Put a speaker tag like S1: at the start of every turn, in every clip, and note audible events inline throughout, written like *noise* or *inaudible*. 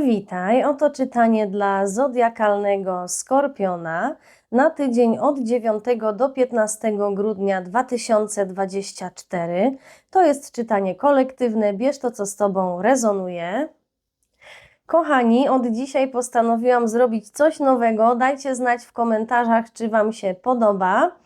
S1: Witaj, oto czytanie dla zodiakalnego Skorpiona na tydzień od 9 do 15 grudnia 2024. To jest czytanie kolektywne, bierz to, co z Tobą rezonuje. Kochani, od dzisiaj postanowiłam zrobić coś nowego. Dajcie znać w komentarzach, czy Wam się podoba.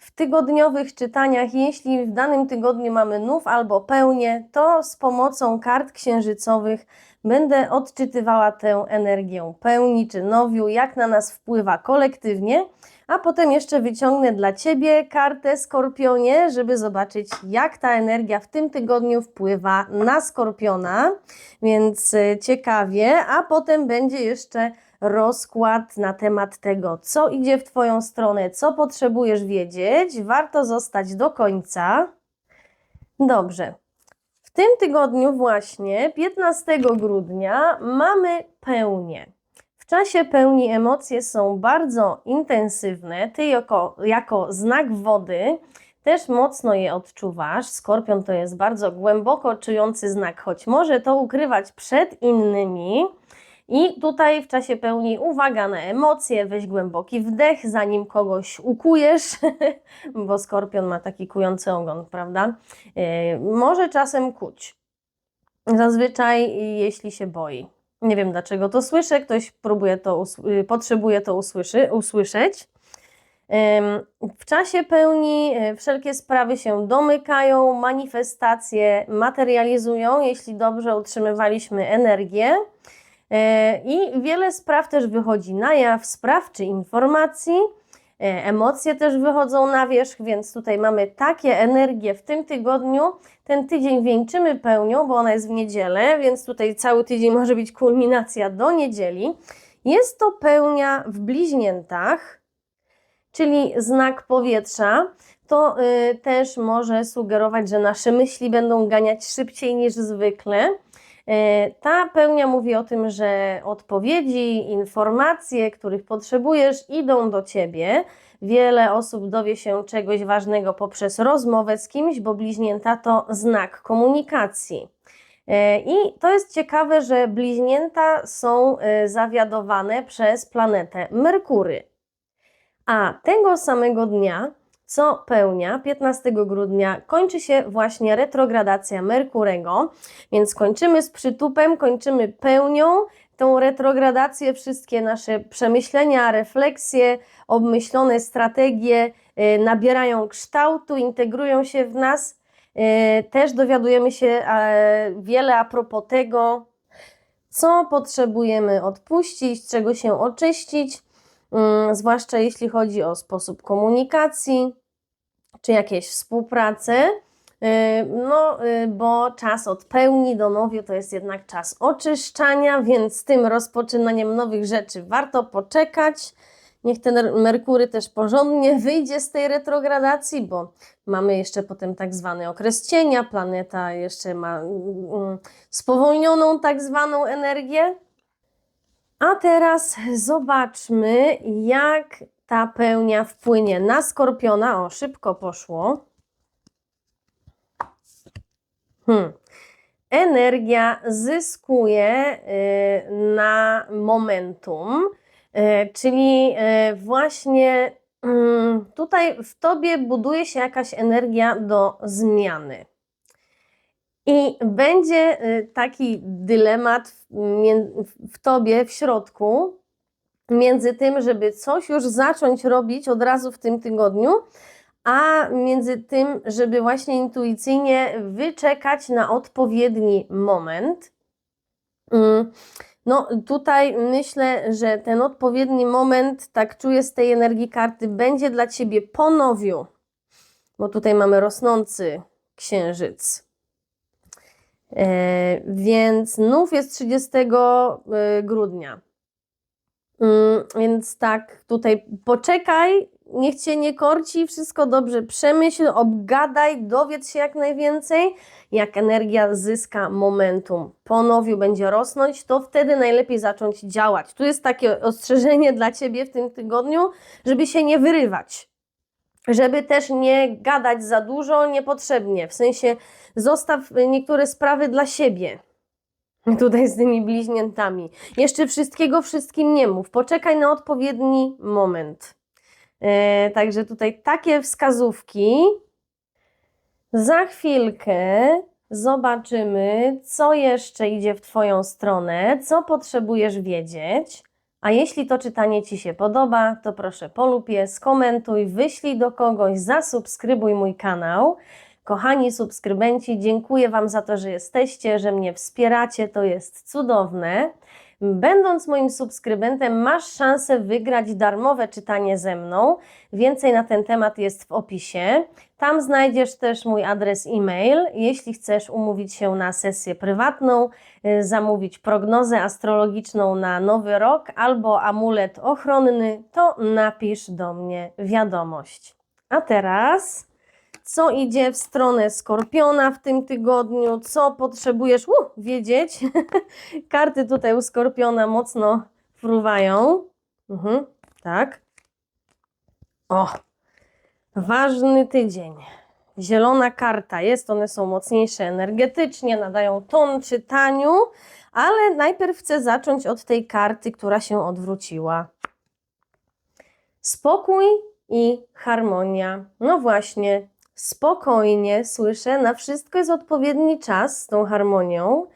S1: W tygodniowych czytaniach, jeśli w danym tygodniu mamy nów albo pełnię, to z pomocą kart księżycowych będę odczytywała tę energię pełni czy nowiu, jak na nas wpływa kolektywnie, a potem jeszcze wyciągnę dla Ciebie kartę Skorpionie, żeby zobaczyć, jak ta energia w tym tygodniu wpływa na Skorpiona, więc y, ciekawie, a potem będzie jeszcze rozkład na temat tego, co idzie w Twoją stronę, co potrzebujesz wiedzieć. Warto zostać do końca. Dobrze. W tym tygodniu właśnie, 15 grudnia, mamy pełnię. W czasie pełni emocje są bardzo intensywne. Ty jako, jako znak wody też mocno je odczuwasz. Skorpion to jest bardzo głęboko czujący znak, choć może to ukrywać przed innymi. I tutaj w czasie pełni uwaga na emocje, weź głęboki wdech, zanim kogoś ukujesz, *laughs* bo skorpion ma taki kujący ogon, prawda? Yy, może czasem kuć. Zazwyczaj, jeśli się boi. Nie wiem dlaczego to słyszę, ktoś próbuje to, yy, potrzebuje to usłyszy, usłyszeć. W czasie pełni yy, wszelkie sprawy się domykają, manifestacje materializują, jeśli dobrze utrzymywaliśmy energię. I wiele spraw też wychodzi na jaw, spraw czy informacji. E, Emocje też wychodzą na wierzch, więc tutaj mamy takie energie w tym tygodniu. Ten tydzień wieńczymy pełnią, bo ona jest w niedzielę, więc tutaj cały tydzień może być kulminacja do niedzieli. Jest to pełnia w bliźniętach, czyli znak powietrza. To y, też może sugerować, że nasze myśli będą ganiać szybciej niż zwykle. E, Ta pełnia mówi o tym, że odpowiedzi, informacje, których potrzebujesz, idą do ciebie. Wiele osób dowie się czegoś ważnego poprzez rozmowę z kimś, bo bliźnięta to znak komunikacji. E, I to jest ciekawe, że bliźnięta są e, zawiadowane przez planetę Merkury. A tego samego dnia, co pełnia, 15 grudnia, kończy się właśnie retrogradacja Merkurego, więc kończymy z przytupem, kończymy pełnią tą retrogradację, wszystkie nasze przemyślenia, refleksje, obmyślone strategie y, nabierają kształtu, integrują się w nas. Y, Też dowiadujemy się wiele a propos tego, co potrzebujemy odpuścić, czego się oczyścić, mm, zwłaszcza jeśli chodzi o sposób komunikacji czy jakieś współprace. Yy, No, yy, bo czas od pełni do nowiu to jest jednak czas oczyszczania, więc z tym rozpoczynaniem nowych rzeczy warto poczekać. Niech ten Merkury też porządnie wyjdzie z tej retrogradacji, bo mamy jeszcze potem tak zwany okres cienia, planeta jeszcze ma mm, spowolnioną tak zwaną energię. A teraz zobaczmy, jak ta pełnia wpłynie na skorpiona. O, szybko poszło. Hmm. Energia zyskuje y, na momentum, y, czyli y, właśnie mm, tutaj w tobie buduje się jakaś energia do zmiany. I będzie y, taki dylemat w, tobie, w środku, między tym, żeby coś już zacząć robić od razu w tym tygodniu, a między tym, żeby właśnie intuicyjnie wyczekać na odpowiedni moment. Mm, No, tutaj myślę, że ten odpowiedni moment, tak czuję z tej energii karty, będzie dla ciebie po nowiu, bo tutaj mamy rosnący księżyc. E, więc nów jest 30 y, grudnia. Mm, Więc tak, tutaj poczekaj, niech cię nie korci, wszystko dobrze przemyśl, obgadaj, dowiedz się jak najwięcej. Jak energia zyska momentum, po nowiu będzie rosnąć, to wtedy najlepiej zacząć działać. Tu jest takie ostrzeżenie dla ciebie w tym tygodniu, żeby się nie wyrywać. Żeby też nie gadać za dużo niepotrzebnie, w sensie zostaw niektóre sprawy dla siebie. Tutaj z tymi bliźniętami. Jeszcze wszystkiego wszystkim nie mów. Poczekaj na odpowiedni moment. E, także tutaj takie wskazówki. Za chwilkę zobaczymy, co jeszcze idzie w Twoją stronę, co potrzebujesz wiedzieć. A jeśli to czytanie Ci się podoba, to proszę polub je, skomentuj, wyślij do kogoś, zasubskrybuj mój kanał. Kochani subskrybenci, dziękuję Wam za to, że jesteście, że mnie wspieracie, to jest cudowne. Będąc moim subskrybentem, masz szansę wygrać darmowe czytanie ze mną. Więcej na ten temat jest w opisie. Tam znajdziesz też mój adres e-mail. Jeśli chcesz umówić się na sesję prywatną, y, zamówić prognozę astrologiczną na nowy rok albo amulet ochronny, to napisz do mnie wiadomość. A teraz co idzie w stronę Skorpiona w tym tygodniu, co potrzebujesz uh, wiedzieć. *laughs* Karty tutaj u Skorpiona mocno fruwają. Mhm, tak. O, ważny tydzień. Zielona karta jest, one są mocniejsze energetycznie, nadają ton czytaniu, ale najpierw chcę zacząć od tej karty, która się odwróciła. Spokój i harmonia. No właśnie, spokojnie słyszę, na wszystko jest odpowiedni czas z tą harmonią.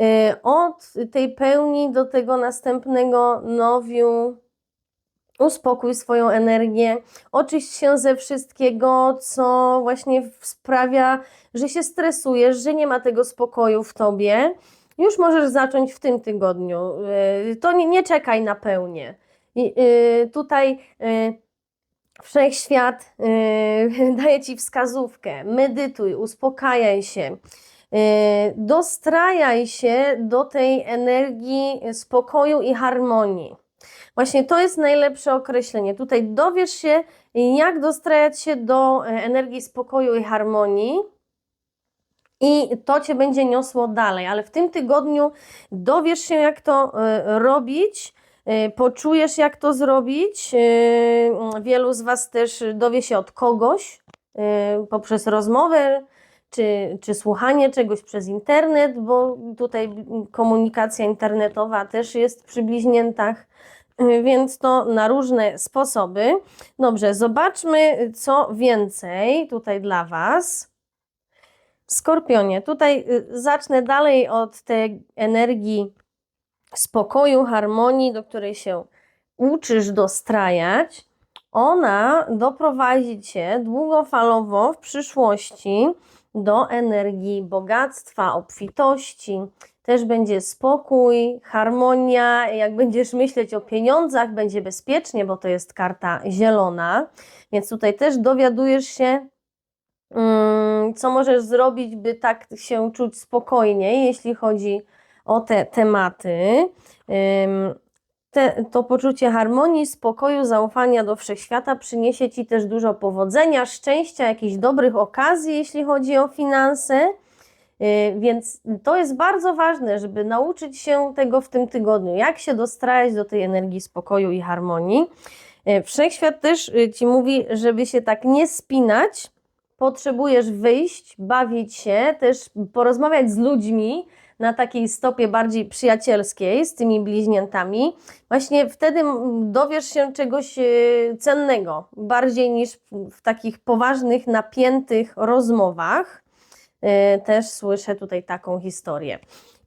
S1: Y, Od tej pełni do tego następnego nowiu uspokój swoją energię, oczyść się ze wszystkiego, co właśnie sprawia, że się stresujesz, że nie ma tego spokoju w tobie. Już możesz zacząć w tym tygodniu. Y, To nie, nie czekaj na pełnię. I, y, Tutaj y, Wszechświat yy, *laughs* daje ci wskazówkę. Medytuj, uspokajaj się. Yy, dostrajaj się do tej energii spokoju i harmonii. Właśnie to jest najlepsze określenie. Tutaj dowiesz się, jak dostrajać się do e, energii spokoju i harmonii. I to cię będzie niosło dalej, ale w tym tygodniu dowiesz się, jak to e, robić, poczujesz, jak to zrobić. E, Wielu z Was też dowie się od kogoś e, poprzez rozmowę czy, czy słuchanie czegoś przez internet, bo tutaj komunikacja internetowa też jest przy bliźniętach, więc to na różne sposoby. Dobrze, zobaczmy, co więcej tutaj dla Was. Skorpionie, tutaj y, zacznę dalej od tej energii spokoju, harmonii, do której się uczysz dostrajać. Ona doprowadzi cię długofalowo w przyszłości do energii bogactwa, obfitości. Też będzie spokój, harmonia. Jak będziesz myśleć o pieniądzach, będzie bezpiecznie, bo to jest karta zielona. Więc tutaj też dowiadujesz się, Mm, co możesz zrobić, by tak się czuć spokojniej, jeśli chodzi o te tematy. Te, to poczucie harmonii, spokoju, zaufania do wszechświata przyniesie Ci też dużo powodzenia, szczęścia, jakichś dobrych okazji, jeśli chodzi o finanse. Yy, Więc to jest bardzo ważne, żeby nauczyć się tego w tym tygodniu, jak się dostrajać do tej energii spokoju i harmonii. Yy, Wszechświat też yy, Ci mówi, żeby się tak nie spinać, potrzebujesz wyjść, bawić się, też porozmawiać z ludźmi na takiej stopie bardziej przyjacielskiej z tymi bliźniętami. Właśnie wtedy m, dowiesz się czegoś e, cennego, bardziej niż w- takich poważnych, napiętych rozmowach. E, Też słyszę tutaj taką historię.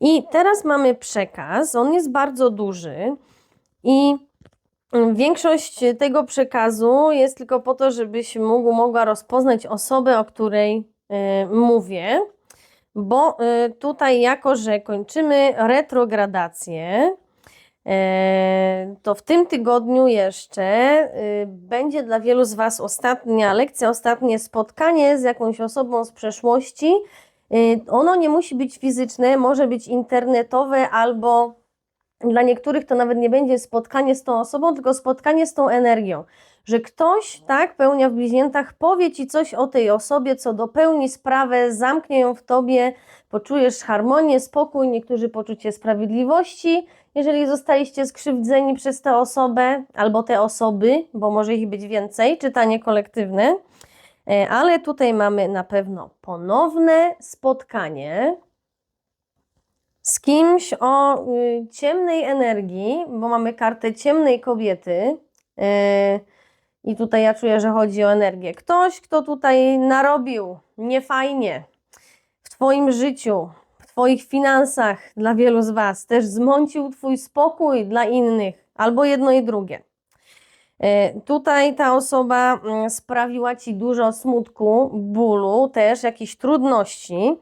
S1: I teraz mamy przekaz, on jest bardzo duży i Większość tego przekazu jest tylko po to, żebyś mógł, mogła rozpoznać osobę, o której y, mówię, bo y, tutaj, jako że kończymy retrogradację, y, to w tym tygodniu jeszcze y, będzie dla wielu z Was ostatnia lekcja, ostatnie spotkanie z jakąś osobą z przeszłości. Y, ono nie musi być fizyczne, może być internetowe albo dla niektórych to nawet nie będzie spotkanie z tą osobą, tylko spotkanie z tą energią. Że ktoś, tak, pełnia w bliźniętach, powie ci coś o tej osobie, co dopełni sprawę, zamknie ją w tobie, poczujesz harmonię, spokój, niektórzy poczucie sprawiedliwości, jeżeli zostaliście skrzywdzeni przez tę osobę albo te osoby, bo może ich być więcej, czytanie kolektywne. E, Ale tutaj mamy na pewno ponowne spotkanie z kimś o y, ciemnej energii, bo mamy kartę ciemnej kobiety. I tutaj ja czuję, że chodzi o energię. Ktoś, kto tutaj narobił niefajnie w Twoim życiu, w Twoich finansach dla wielu z Was, też zmącił Twój spokój dla innych, albo jedno i drugie. E, Tutaj ta osoba mm, sprawiła Ci dużo smutku, bólu, też jakichś trudności.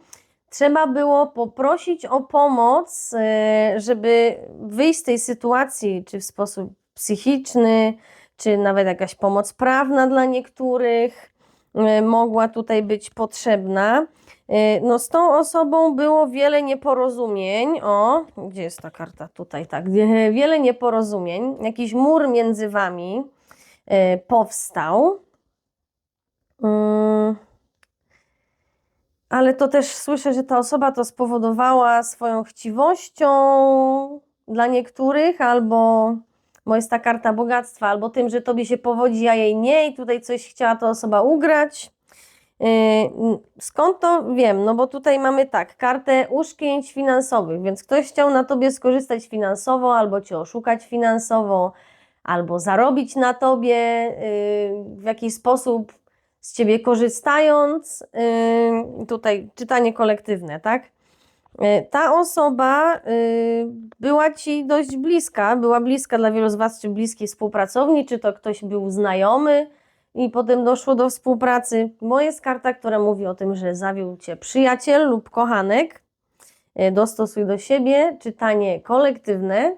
S1: Trzeba było poprosić o pomoc, e, żeby wyjść z tej sytuacji, czy w sposób psychiczny, czy nawet jakaś pomoc prawna dla niektórych e, mogła tutaj być potrzebna. E, No, z tą osobą było wiele nieporozumień. O, gdzie jest ta karta? Tutaj, tak. Wie- Wiele nieporozumień. Jakiś mur między wami powstał. Mm. Ale to też słyszę, że ta osoba to spowodowała swoją chciwością dla niektórych, albo bo jest ta karta bogactwa, albo tym, że tobie się powodzi, a jej nie, i tutaj coś chciała ta osoba ugrać. Yy, Skąd to wiem? No bo tutaj mamy tak, kartę uszczęść finansowych, więc ktoś chciał na tobie skorzystać finansowo, albo cię oszukać finansowo, albo zarobić na tobie yy, w jakiś sposób z ciebie korzystając. Yy, Tutaj czytanie kolektywne, tak? Yy, Ta osoba yy, była ci dość bliska, była bliska dla wielu z Was, czy bliski współpracownik, czy to ktoś był znajomy i potem doszło do współpracy. Bo jest karta, która mówi o tym, że zawiódł Cię przyjaciel lub kochanek. Yy, Dostosuj do siebie, czytanie kolektywne.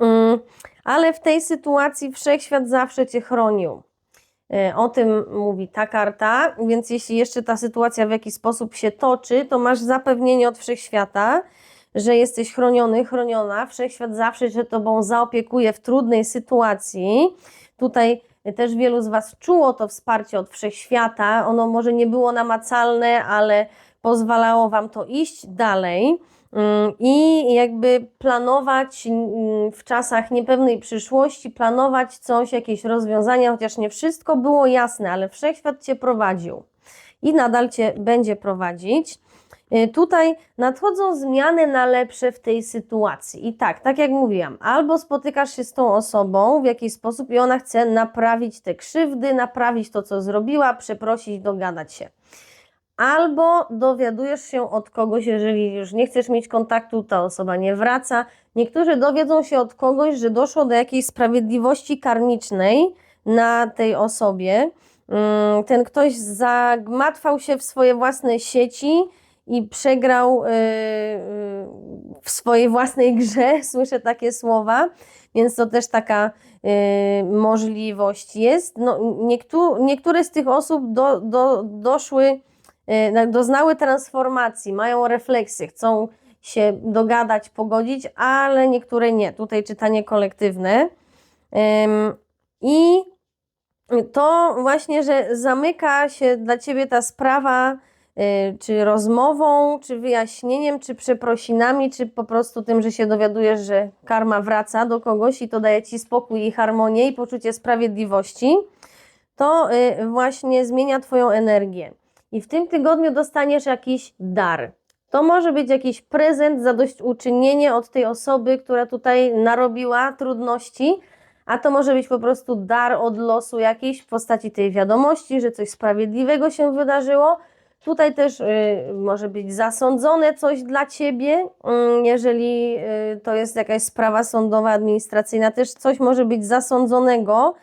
S1: Yy, Ale w tej sytuacji wszechświat zawsze Cię chronił. E, O tym mówi ta karta, więc jeśli jeszcze ta sytuacja w jakiś sposób się toczy, to masz zapewnienie od wszechświata, że jesteś chroniony, chroniona. Wszechświat zawsze się tobą zaopiekuje w trudnej sytuacji. Tutaj też wielu z Was czuło to wsparcie od wszechświata. Ono może nie było namacalne, ale pozwalało Wam to iść dalej. Mm, I jakby planować mm, w czasach niepewnej przyszłości, planować coś, jakieś rozwiązania, chociaż nie wszystko było jasne, ale wszechświat Cię prowadził i nadal Cię będzie prowadzić. Y, Tutaj nadchodzą zmiany na lepsze w tej sytuacji. I tak, tak jak mówiłam, albo spotykasz się z tą osobą w jakiś sposób i ona chce naprawić te krzywdy, naprawić to, co zrobiła, przeprosić, dogadać się albo dowiadujesz się od kogoś, jeżeli już nie chcesz mieć kontaktu, ta osoba nie wraca. Niektórzy dowiedzą się od kogoś, że doszło do jakiejś sprawiedliwości karmicznej na tej osobie. Mm, Ten ktoś zagmatwał się w swoje własne sieci i przegrał yy, yy, w swojej własnej grze. *laughs* Słyszę takie słowa, więc to też taka yy, możliwość jest. No, niektó- niektóre z tych osób do, do, doszły y, doznały transformacji, mają refleksję, chcą się dogadać, pogodzić, ale niektóre nie. Tutaj czytanie kolektywne. I to właśnie, że zamyka się dla ciebie ta sprawa, y, czy rozmową, czy wyjaśnieniem, czy przeprosinami, czy po prostu tym, że się dowiadujesz, że karma wraca do kogoś i to daje ci spokój i harmonię i poczucie sprawiedliwości, to y, właśnie zmienia Twoją energię i w tym tygodniu dostaniesz jakiś dar. To może być jakiś prezent, zadośćuczynienie od tej osoby, która tutaj narobiła trudności, a to może być po prostu dar od losu jakiś w postaci tej wiadomości, że coś sprawiedliwego się wydarzyło. Tutaj też y, może być zasądzone coś dla ciebie, mm, jeżeli y, to jest jakaś sprawa sądowa, administracyjna, też coś może być zasądzonego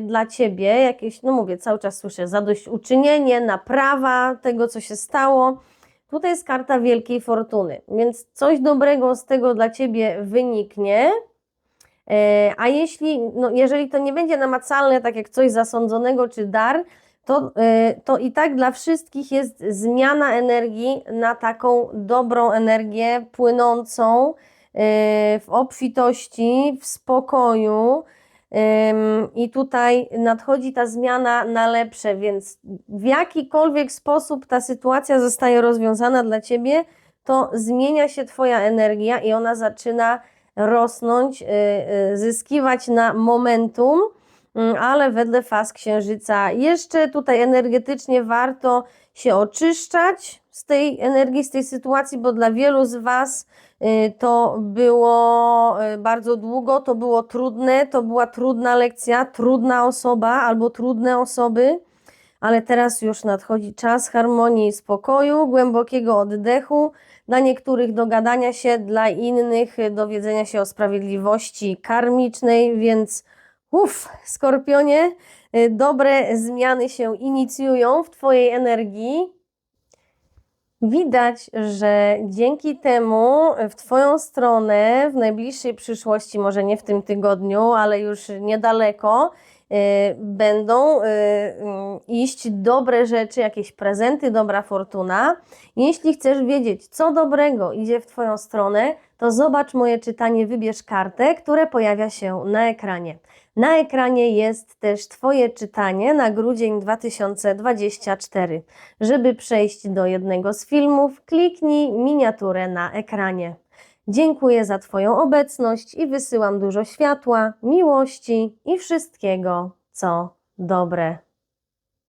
S1: dla ciebie, jakieś, no mówię, cały czas słyszę zadośćuczynienie, naprawa tego, co się stało. Tutaj jest karta wielkiej fortuny, więc coś dobrego z tego dla ciebie wyniknie. E, A jeśli, no jeżeli to nie będzie namacalne, tak jak coś zasądzonego czy dar, to, e, to i tak dla wszystkich jest zmiana energii na taką dobrą energię, płynącą w obfitości, w spokoju. I tutaj nadchodzi ta zmiana na lepsze, więc w jakikolwiek sposób ta sytuacja zostaje rozwiązana dla ciebie, to zmienia się Twoja energia i ona zaczyna rosnąć, y, y, zyskiwać na momentum, mm, ale wedle faz księżyca. Jeszcze tutaj energetycznie warto się oczyszczać z tej energii, z tej sytuacji, bo dla wielu z Was to było y, bardzo długo, to było trudne, to była trudna lekcja, trudna osoba albo trudne osoby, ale teraz już nadchodzi czas harmonii i spokoju, głębokiego oddechu, dla niektórych dogadania się, dla innych y, dowiedzenia się o sprawiedliwości karmicznej, więc uff, Skorpionie, y, dobre zmiany się inicjują w Twojej energii. Widać, że dzięki temu w Twoją stronę w najbliższej przyszłości, może nie w tym tygodniu, ale już niedaleko, y, będą y, mm, iść dobre rzeczy, jakieś prezenty, dobra fortuna. Jeśli chcesz wiedzieć, co dobrego idzie w Twoją stronę, to zobacz moje czytanie, wybierz kartę, które pojawia się na ekranie. Na ekranie jest też Twoje czytanie na grudzień 2024. Żeby przejść do jednego z filmów, kliknij miniaturę na ekranie. Dziękuję za Twoją obecność i wysyłam dużo światła, miłości i wszystkiego, co dobre.